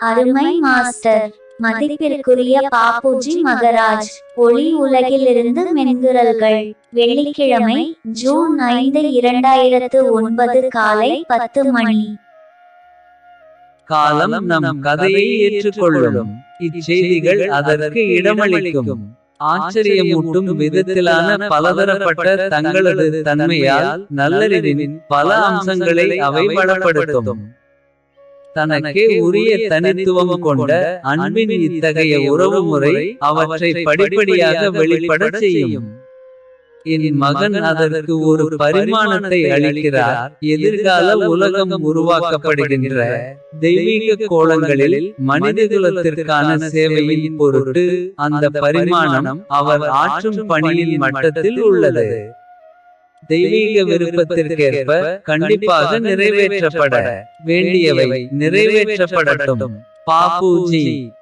அருமை மாஸ்டர் மதிப்பிற்குரிய பாப்புஜி மகராஜ் ஒளி உலகிலிருந்து மென்குரல்கள் வெள்ளிக்கிழமை ஜூன் ஐந்து இரண்டாயிரத்து ஒன்பது காலை பத்து மணி. காலம் நம் கதையை ஏற்றுக்கொள்ளும். இச்செய்திகள் அதற்கு இடமளிக்கும். ஆச்சரியமூட்டும் விதத்திலான பலதரப்பட்ட தங்களது தன்மையால் நல்லறிவின் பல அம்சங்களை அவை வளப்படுத்தும். தனக்கே உரிய தனித்துவம் கொண்ட அன்பின் இத்தகைய உறவுமுறை அவற்றை படிப்படியாக வெளிப்படச் செய்யும். என் மகன் அதற்கு ஒரு பரிமாணத்தை அளிக்கிறார். எதிர்கால உலகம் உருவாக்கப்படுகின்ற தெய்வீக கோலங்களில் மனிதகுலத்திற்கான சேவையின் பொருட்டு அந்த பரிமாணம் அவர் ஆற்றும் பணியின் மட்டத்தில் உள்ளது. தெய்வீக விருப்பத்திற்கேற்ப கண்டிப்பாக நிறைவேற்றப்பட வேண்டியவை நிறைவேற்றப்படட்டும். பாபுஜி.